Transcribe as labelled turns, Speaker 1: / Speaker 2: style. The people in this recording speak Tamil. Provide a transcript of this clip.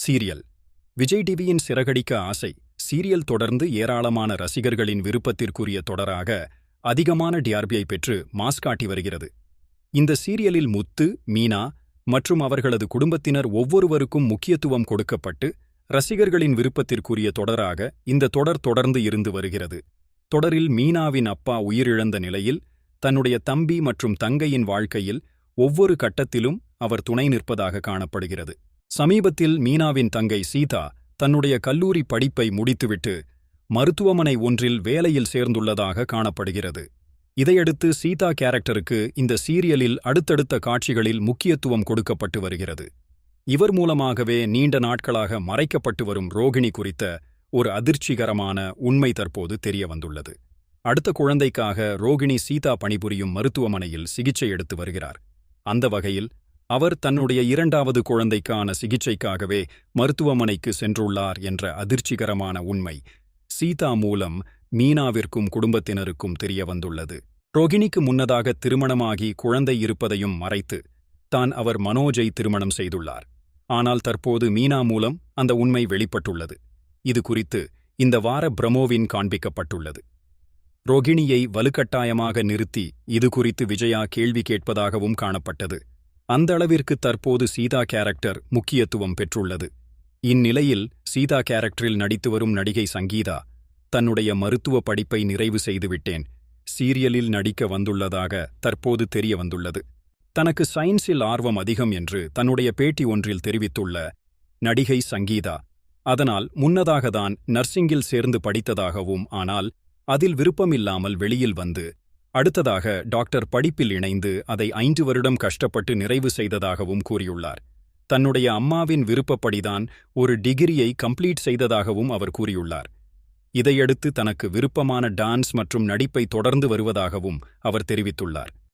Speaker 1: சீரியல். விஜய் டிவியின் சிறகடிக்க ஆசை சீரியல் தொடர்ந்து ஏராளமான ரசிகர்களின் விருப்பத்திற்குரிய தொடராக அதிகமான டிஆர்பியை பெற்று மாஸ் காட்டி வருகிறது. இந்த சீரியலில் முத்து மீனா மற்றும் அவர்களது குடும்பத்தினர் ஒவ்வொருவருக்கும் முக்கியத்துவம் கொடுக்கப்பட்டு ரசிகர்களின் விருப்பத்திற்குரிய தொடராக இந்த தொடர் தொடர்ந்து இருந்து வருகிறது. தொடரில் மீனாவின் அப்பா உயிரிழந்த நிலையில் தன்னுடைய தம்பி மற்றும் தங்கையின் வாழ்க்கையில் ஒவ்வொரு கட்டத்திலும் அவர் துணை நிற்பதாக காணப்படுகிறது. சமீபத்தில் மீனாவின் தங்கை சீதா தன்னுடைய கல்லூரி படிப்பை முடித்துவிட்டு மருத்துவமனை ஒன்றில் வேலையில் சேர்ந்துள்ளதாக காணப்படுகிறது. இதையடுத்து சீதா கேரக்டருக்கு இந்த சீரியலில் அடுத்தடுத்த காட்சிகளில் முக்கியத்துவம் கொடுக்கப்பட்டு வருகிறது. இவர் மூலமாகவே நீண்ட நாட்களாக மறைக்கப்பட்டு வரும் ரோகிணி குறித்த ஒரு அதிர்ச்சிகரமான உண்மை தற்போது தெரிய வந்துள்ளது அடுத்த குழந்தைக்காக ரோகிணி சீதா பணிபுரியும் மருத்துவமனையில் சிகிச்சை எடுத்து வருகிறார். அந்த வகையில் அவர் தன்னுடைய இரண்டாவது குழந்தைக்கான சிகிச்சைக்காகவே மருத்துவமனைக்கு சென்றுள்ளார் என்ற அதிர்ச்சிகரமான உண்மை சீதா மூலம் மீனாவிற்கும் குடும்பத்தினருக்கும் தெரிய வந்துள்ளது. ரோகிணிக்கு முன்னதாக திருமணமாகி குழந்தை இருப்பதையும் மறைத்து தான் அவர் மனோஜை திருமணம் செய்துள்ளார். ஆனால் தற்போது மீனா மூலம் அந்த உண்மை வெளிப்பட்டுள்ளது. இது குறித்து இந்த வார பிரமோவின் காண்பிக்கப்பட்டுள்ளது. ரோகிணியை வலுக்கட்டாயமாக நிறுத்தி இது குறித்து விஜயா கேள்வி கேட்பதாகவும் காணப்பட்டது. அந்த அளவிற்கு தற்போது சீதா கேரக்டர் முக்கியத்துவம் பெற்றுள்ளது. இந்நிலையில் சீதா கேரக்டரில் நடித்து வரும் நடிகை சங்கீதா தன்னுடைய மருத்துவ படிப்பை நிறைவு செய்துவிட்டேன். சீரியலில் நடிக்க வந்துள்ளதாக தற்போது தெரிய வந்துள்ளது. தனக்கு சயின்ஸில் ஆர்வம் அதிகம் என்று தன்னுடைய பேட்டி ஒன்றில் தெரிவித்துள்ள நடிகை சங்கீதா அதனால் முன்னதாகத்தான் நர்சிங்கில் சேர்ந்து படித்ததாகவும் ஆனால் அதில் விருப்பமில்லாமல் வெளியில் வந்து அடுத்ததாக டாக்டர் படிப்பில் இணைந்து அதை ஐந்து வருடம் கஷ்டப்பட்டு நிறைவு செய்ததாகவும் கூறியுள்ளார். தன்னுடைய அம்மாவின் விருப்பப்படிதான் ஒரு டிகிரியை கம்ப்ளீட் செய்ததாகவும் அவர் கூறியுள்ளார். இதையடுத்து தனக்கு விருப்பமான டான்ஸ் மற்றும் நடிப்பை தொடர்ந்து வருவதாகவும் அவர் தெரிவித்துள்ளார்.